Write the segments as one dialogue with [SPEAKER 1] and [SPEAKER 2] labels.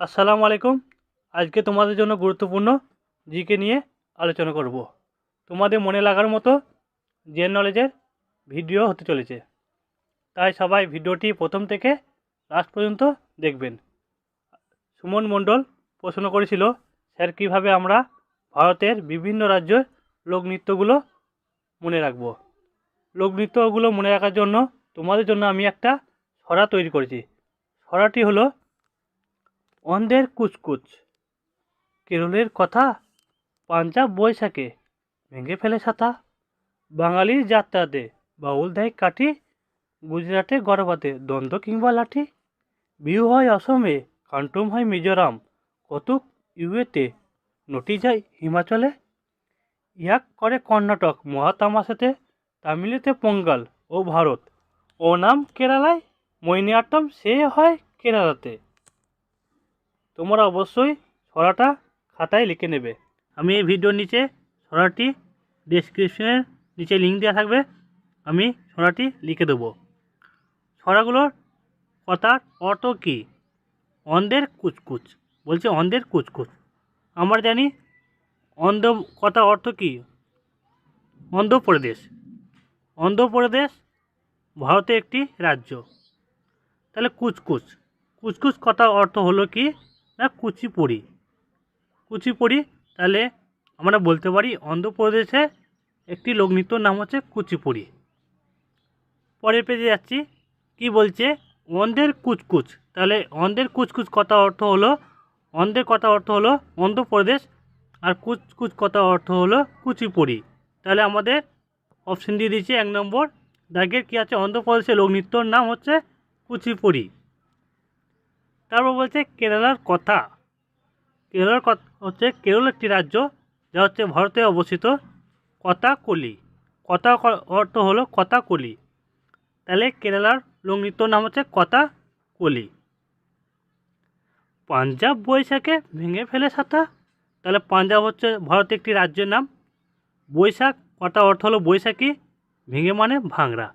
[SPEAKER 1] আসসালামু আলাইকুম। আজকে তোমাদের জন্য গুরুত্বপূর্ণ জিকে নিয়ে আলোচনা করব। তোমাদের মনে লাগার মতো জেন নলেজের ভিডিও হতে চলেছে। তাই সবাই ভিডিওটি প্রথম থেকে লাস্ট পর্যন্ত দেখবেন। সুমন মণ্ডল প্রশ্ন করেছিল, স্যার, কীভাবে আমরা ভারতের বিভিন্ন রাজ্যের লোকনৃত্যগুলো মনে রাখব? লোকনৃত্যগুলো মনে রাখার জন্য তোমাদের জন্য আমি একটা ছড়া তৈরি করেছি। ছড়াটি হলো অন্ধের কুচকুচ। কেরলের কথা পাঞ্জাব বৈশাখে ভেঙে ফেলে ছাতা। বাঙালির যাত্রাতে বাউল দেয় কাঠি। গুজরাটে গরবাতে দ্বন্দ্ব কিংবা লাঠি। বিহু হয় অসমে, কান্টুম হয় মিজোরাম। কতুক ইউএতে নটি যায় হিমাচলে। ইয়াক করে কর্ণাটক, মহাতামাশাতে, তামিলেতে পঙ্গাল ও ভারত। ও নাম কেরালায় মৈনিয়াট্টম সে হয় কেরালাতে। তোমরা অবশ্যই ছড়াটা খাতায় লিখে নেবে। আমি এই ভিডিওর নিচে ছড়াটি ডেসক্রিপশনের নিচে লিঙ্ক দেওয়া থাকবে, আমি ছড়াটি লিখে দেবো। ছড়াগুলোর কথার অর্থ কী? অন্ধের কুচকুচ। বলছে অন্ধের কুচকুচ। আমরা জানি অন্ধ কথা অর্থ কী? অন্ধ্রপ্রদেশ অন্ধ্রপ্রদেশ ভারতের একটি রাজ্য। তাহলে কুচকুচ। কুচকুচ কথা অর্থ হলো কি? না কুচিপুড়ি। কুচিপুড়ি, তাহলে আমরা বলতে পারি অন্ধ্রপ্রদেশে একটি লোকনৃত্যর নাম হচ্ছে কুচিপুড়ি। পরের পেজে যাচ্ছি। কি বলছে? অন্ধের কুচকুচ। তাহলে অন্ধের কুচকুচ কথা অর্থ হলো অন্ধের কথা অর্থ হলো অন্ধ্রপ্রদেশ, আর কুচকুচ কথা অর্থ হলো কুচিপুড়ি। তাহলে আমাদের অপশন দিয়ে দিচ্ছি এক নম্বর। দাগের কী আছে? অন্ধ্রপ্রদেশের লোকনৃত্যর নাম হচ্ছে কুচিপুড়ি। তারপর বলছে কেরালার কথা। কেরলার হচ্ছে কেরল একটি রাজ্য যা হচ্ছে ভারতে অবস্থিত কথাকলি কথা অর্থ হলো কথাকলি তাহলে কেরালার লোকনৃত্যর নাম হচ্ছে কথাকলি পাঞ্জাব বৈশাখে ভেঙে ফেলে ছাতা তাহলে পাঞ্জাব হচ্ছে ভারতের একটি রাজ্যের নাম। বৈশাখ কথা অর্থ হলো বৈশাখী, ভেঙে মানে ভাঙড়া।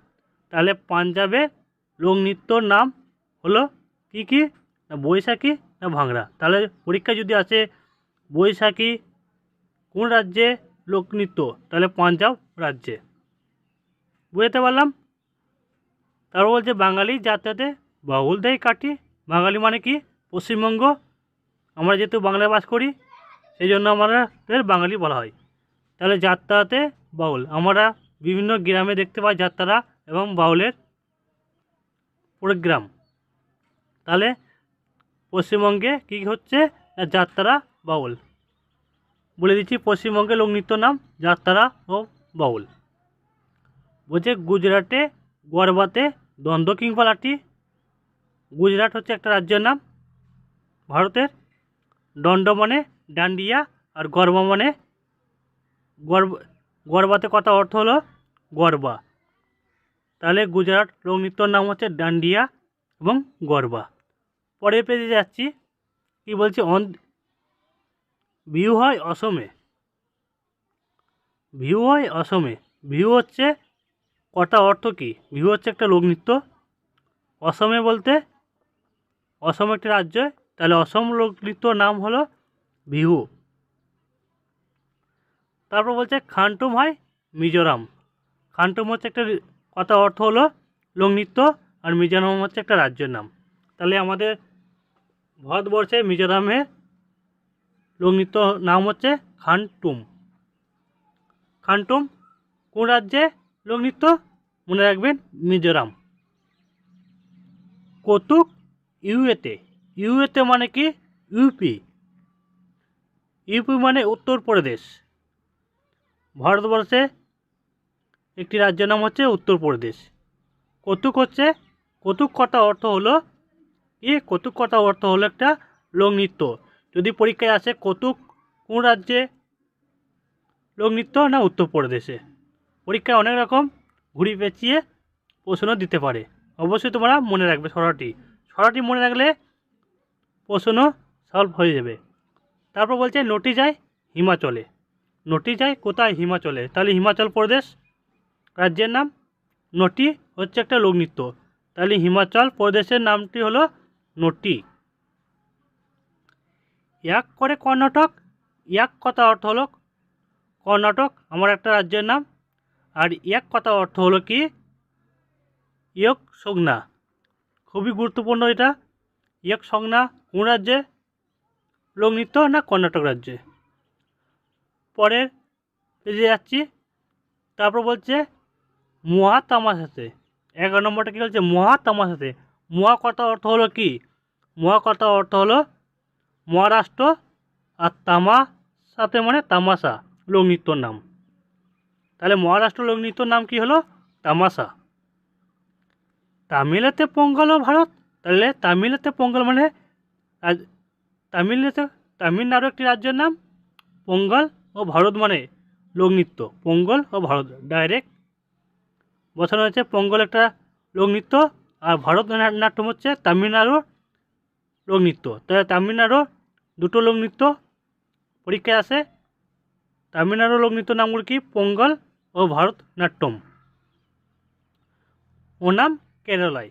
[SPEAKER 1] তাহলে পাঞ্জাবের লোকনৃত্যর নাম হলো কী কী? না বৈশাখী না ভাঙড়া? তাহলে পরীক্ষা যদি আসে, বৈশাখী কোন রাজ্যে লোকনৃত্য? তাহলে পাঞ্জাব রাজ্যে। বুঝতে পারলাম? তারপর বলছে বাঙালি যাত্রাতে বাউল দেয় কাটি বাঙালি মানে কি? পশ্চিমবঙ্গ। আমরা যেহেতু বাংলায় বাস করি, সেই জন্য আমাদের বাঙালি বলা হয়। তাহলে যাত্রাতে বাউল আমরা বিভিন্ন গ্রামে দেখতে পাই যাত্রা এবং বাউলের প্রোগ্রাম। তাহলে পশ্চিমবঙ্গে কী হচ্ছে? যাত্রা, বাউল। বলে দিচ্ছি পশ্চিমবঙ্গে লোকনৃত্য নাম যাত্রা ও বাউল। বলছে, গুজরাটে গরবাতে দ্বন্দ্ব কিংবা লাঠি। গুজরাট হচ্ছে একটা রাজ্যের নাম ভারতের। দণ্ড মানে ডান্ডিয়া আর গর্ব মানে গর্ব, গরবাতে কথা অর্থ হলো গরবা। তাহলে গুজরাট লোকনৃত্যর নাম হচ্ছে ডান্ডিয়া এবং গরবা। পরের পেজে যাচ্ছি। কি বলছে? অন ভিউ হয় অসমে। ভিউ হয় অসমে। ভিউ হচ্ছে কটা অর্থ কী? ভিউ হচ্ছে একটা লোকনৃত্য অসমে বলতে অসম একটা রাজ্য। তাহলে অসম লোকনৃত্যর নাম হলো বিহু। তারপর বলছে খান্টুম হয় মিজোরাম। খানটুম হচ্ছে একটা কথা অর্থ হলো লোকনৃত্য আর মিজোরাম হচ্ছে একটা রাজ্যের নাম। তাহলে আমাদের ভারতবর্ষে মিজোরামের লোকনৃত্য নাম হচ্ছে খানটুম। খানটুম কোন রাজ্যে লোকনৃত্য মনে রাখবেন মিজোরাম। কৌতুক ইউএতে। ইউএতে মানে কি? ইউপি। ইউপি মানে উত্তরপ্রদেশ ভারতবর্ষে একটি রাজ্যের নাম হচ্ছে উত্তরপ্রদেশ কৌতুক হচ্ছে, কৌতুক কটা অর্থ হলো এ কৌতুক কটা অর্থ হলো একটা লোকনৃত্য যদি পরীক্ষায় আসে কৌতুক কোন রাজ্যে? লোকনৃত্য না উত্তরপ্রদেশে? পরীক্ষায় অনেক রকম ঘুরি পেঁচিয়ে প্রশ্ন দিতে পারে। অবশ্যই তোমরা মনে রাখবে ছড়াটি ছড়াটি মনে রাখলে প্রশ্ন সলভ হয়ে যাবে। তারপর বলছে, নটি যায় হিমাচলে। নটি যায় কোথায়? হিমাচলে। তাহলে হিমাচল প্রদেশ রাজ্যের নাম। নটি হচ্ছে একটা লোকনৃত্য তাহলে হিমাচল প্রদেশের নামটি হলো নটি এক করে কর্ণাটক, এক কথা অর্থ হলো কর্ণাটক, আমার একটা রাজ্যের নাম, আর এক কথা অর্থ হলো কি? ইয়ক সংজ্ঞা। খুবই গুরুত্বপূর্ণ এটা। ইয়ক সংজ্ঞা কোন রাজ্যে? লোকনৃত্য না কর্ণাটক রাজ্যে? পরের পেজে যাচ্ছি। তারপর বলছে মহা তামাশাতে এগারো নম্বরটা কী বলছে? মহা তামাশাতে মহা কথা অর্থ হলো কি? মহা কথা অর্থ হলো মহারাষ্ট্র আর তামা, সাথে মানে তামাশা লোকনৃত্যর নাম। তাহলে মহারাষ্ট্র লোকনৃত্যর নাম কি হলো? তামাশা। তামিলেতে পঙ্গল ও ভারত, তাহলে তামিলেতে পঙ্গল মানে তামিলেতে তামিলনাড়ু একটি রাজ্যের নাম, পঙ্গল ও ভারত মানে লোকনৃত্য পঙ্গল ও ভারত ডাইরেক্ট বসানো হয়েছে পঙ্গল একটা লোকনৃত্য আর ভারত নাট্যম হচ্ছে তামিলনাড়ুর লোকনৃত্য তাহলে তামিলনাড়ু দুটো লোকনৃত্য পরীক্ষায় আসে তামিলনাড়ু লোকনৃত্য নামগুলো কি? পঙ্গল ও ভারতনাট্যম। ওনাম কেরালায়।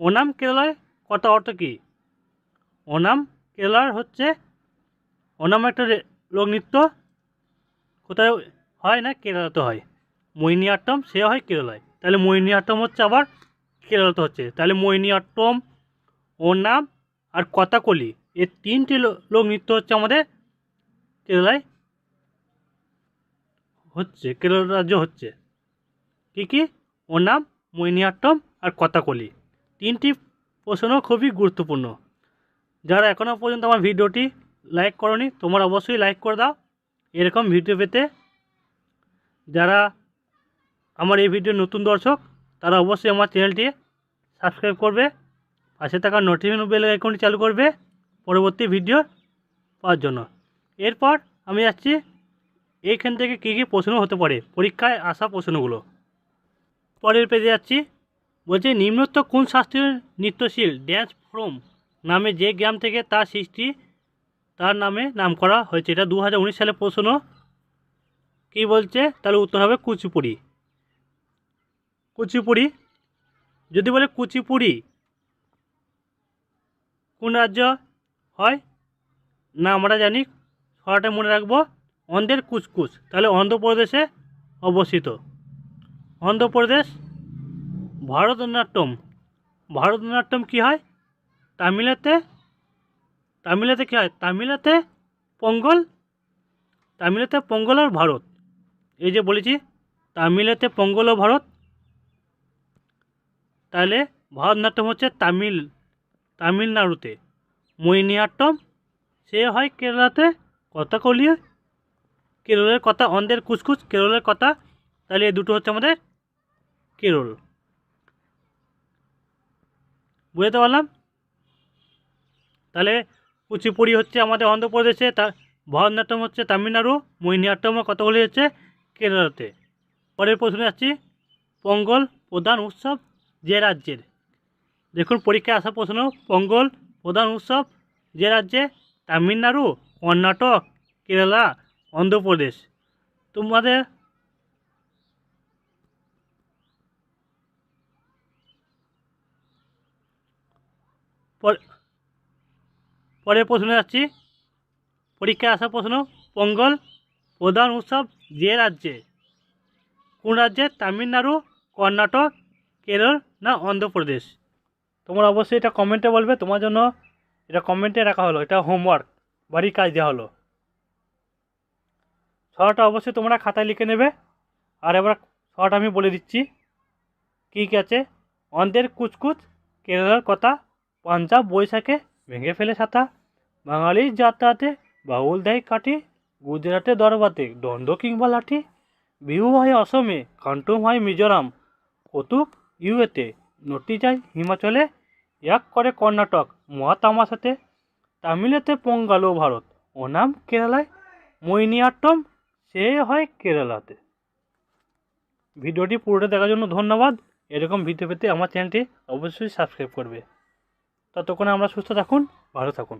[SPEAKER 1] ওনাম কেরালায় কথা অর্থ কী? ওনাম কেরালার হচ্ছে ওনাম একটা লোকনৃত্য কোথায় হয় না? কেরালাতে হয়। মোহিনীআট্টম সে হয় কেরালায়। তাহলে মোহিনীআট্টম হচ্ছে আবার কেরালাতে হচ্ছে। তাহলে মোহিনীআট্টম ওনাম আর কথাকলি এই তিনটি লো- লোকনৃত্য হচ্ছে আমাদের কেরালায় হচ্ছে, কেরল রাজ্য হচ্ছে। কী কী? ওনাম মোহিনীআট্টম আর কথাকলি তিনটি প্রশ্ন খুবই গুরুত্বপূর্ণ। যারা এখনও পর্যন্ত আমার ভিডিওটি লাইক করনি, তোমরা অবশ্যই লাইক করে দাও। এরকম ভিডিও পেতে যারা আমার এই ভিডিওর নতুন দর্শক, তারা অবশ্যই আমার চ্যানেলটি সাবস্ক্রাইব করবে। পাশে থাকা নোটিফিকেশন বেল আইকনটি চালু করবে পরবর্তী ভিডিও পাওয়ার জন্য। এরপর আমি যাচ্ছি এইখান থেকে কী কী প্রশ্ন হতে পারে? পরীক্ষায় আসা প্রশ্নগুলো। পরের পেজে যাচ্ছি। বলছে, নিম্নোক্ত কোন শাস্ত্রীয় নৃত্যশীল ড্যান্স ফ্রম নামে যে গ্রাম থেকে তার সৃষ্টি, তার নামে নাম করা হয়েছে? এটা দু সালের প্রশ্ন। কী বলছে? তাহলে উত্তর হবে কুচিপুড়ি। কুচিপুড়ি। যদি বলে কুচিপুড়ি কোন রাজ্য হয়? না, আমরা জানি। ছড়াটা মনে রাখব। অন্ধের কুচকুচ তাহলে অন্ধ্রপ্রদেশে অবস্থিত। অন্ধ্রপ্রদেশ, ভারতনাট্যম। ভারতনাট্যম কী হয়? তামিলেতে তামিলেতে কী হয়? তামিলেতে পঙ্গল তামিলেতে পঙ্গল আর ভারত। এই যে বলেছি তামিলেতে পঙ্গল ও ভারত। তাহলে ভারতনাট্যম হচ্ছে তামিল। তামিলনাড়ুতে। মোহিনীআট্টম সে হয় কেরালাতে কথাকলি কেরলের কথা, অন্ধের কুচকুচ কেরলের কথা, তাহলে এই দুটো হচ্ছে আমাদের কেরল। বুঝতে পারলাম? তাহলে কুচিপুড়ি হচ্ছে আমাদের অন্ধ্রপ্রদেশে, তা ভারতনাট্যম হচ্ছে তামিলনাড়ু মোহিনীআট্টম কতগুলি হচ্ছে কেরালাতে। পরের প্রশ্নে যাচ্ছি পঙ্গল প্রধান উৎসব যে রাজ্যের? দেখুন, পরীক্ষায় আসা প্রশ্ন পঙ্গল প্রধান উৎসব, যে রাজ্যে? তামিলনাড়ু, কর্ণাটক, কেরালা, অন্ধ্রপ্রদেশ। তোমাদের পর- পরের প্রশ্নে যাচ্ছি। পরীক্ষায় আসা প্রশ্ন পঙ্গল প্রধান উৎসব, যে রাজ্যে? কোন রাজ্যে? তামিলনাড়ু, কর্ণাটক, কেরল না অন্ধ্রপ্রদেশ? তোমরা অবশ্যই এটা কমেন্টে বলবে, তোমার জন্য এটা কমেন্টে রাখা হলো, এটা হোমওয়ার্ক বাড়ির কাজ দেওয়া হলো। ছড়াটা অবশ্যই তোমরা খাতায় লিখে নেবে। আর এবার ছড়াটা আমি বলে দিচ্ছি, কী কী আছে? অন্ধের কুচকুচ, কেরালার কথা, পাঞ্জাব, বৈশাখে ভেঙে ফেলে ছাতা, বাঙালির যাতায়াতে বাউল দেয় কাটি গুজরাটে দরবাতে দণ্ড কিংবা লাঠি, বিহু হয় অসমে খান্টুম হয় মিজোরাম, কতুক, ইউএতে, নটি যায় হিমাচলে এক করে কর্ণাটক, মহাতামাশাতে তামিলেতে পঙ্গাল ও ভারত ওনাম কেরালায়, মৈনিয়াট্টম, সে হয় কেরালাতে। ভিডিওটি পুরোটা দেখার জন্য ধন্যবাদ। এরকম ভিডিও পেতে আমার চ্যানেলটি অবশ্যই সাবস্ক্রাইব করবে। ততক্ষণে আমরা সুস্থ থাকুন, ভালো থাকুন।